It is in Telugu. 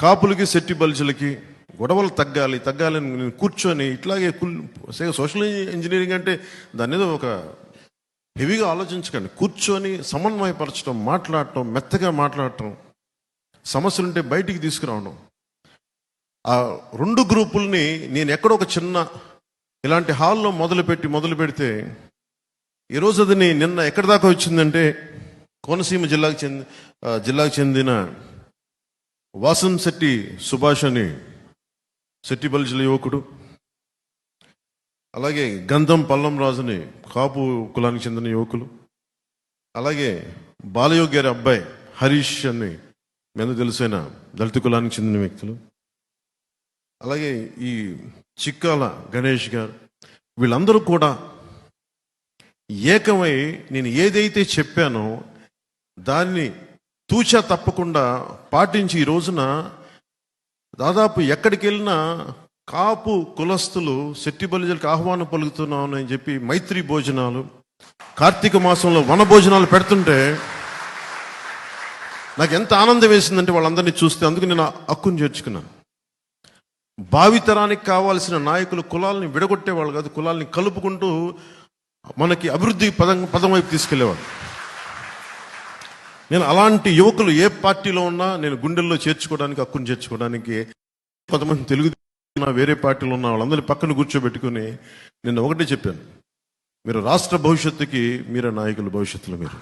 కాపులకి సెట్టి బల్చులకి గొడవలు తగ్గాలి తగ్గాలి నేను కూర్చొని ఇట్లాగే కుల్ సోషల్ ఇంజనీరింగ్ అంటే దాని మీద ఒక హెవీగా ఆలోచించకండి. కూర్చొని సమన్వయపరచడం మాట్లాడటం మెత్తగా మాట్లాడటం సమస్యలుంటే బయటికి తీసుకురావడం. ఆ రెండు గ్రూపుల్ని నేను ఎక్కడో ఒక చిన్న ఇలాంటి హాల్లో మొదలుపెట్టి మొదలు పెడితే ఈరోజు అది నిన్న ఎక్కడి దాకా వచ్చిందంటే కోనసీమ జిల్లాకు చెంది జిల్లాకు చెందిన వాసం శెట్టి సుభాష్ అని శెట్టి బల్జల యువకుడు. అలాగే గంధం పల్లం రాజుని కాపు కులానికి చెందిన యువకులు. అలాగే బాలయోగి గారి అబ్బాయి హరీష్ అని మీద తెలిసిన దళిత కులానికి చెందిన వ్యక్తులు. అలాగే ఈ చిక్కాల గణేష్ గారు. వీళ్ళందరూ కూడా ఏకమై నేను ఏదైతే చెప్పానో దాన్ని తూచా తప్పకుండా పాటించి ఈ రోజున దాదాపు ఎక్కడికి వెళ్ళినా కాపు కులస్తులు శెట్టిబలిజలకు ఆహ్వానం పలుకుతున్నాను అని చెప్పి మైత్రి భోజనాలు కార్తీక మాసంలో వన భోజనాలు పెడుతుంటే నాకు ఎంత ఆనందం వేసిందంటే వాళ్ళందరినీ చూస్తే అందుకు నేను హక్కును చేర్చుకున్నాను. భావితరానికి కావాల్సిన నాయకులు కులాలని విడగొట్టేవాళ్ళు కాదు కులాల్ని కలుపుకుంటూ మనకి అభివృద్ధి పదం పదం వైపు తీసుకెళ్ళేవాళ్ళు నేను అలాంటి యువకులు ఏ పార్టీలో ఉన్నా నేను గుండెల్లో చేర్చుకోవడానికి హక్కును చేర్చుకోవడానికి కొంతమంది తెలుగు వేరే పార్టీలో ఉన్న వాళ్ళందరినీ పక్కన కూర్చోబెట్టుకుని నేను ఒకటే చెప్పాను. మీరు రాష్ట్ర భవిష్యత్తుకి మీరే నాయకులు భవిష్యత్తులో మీరు.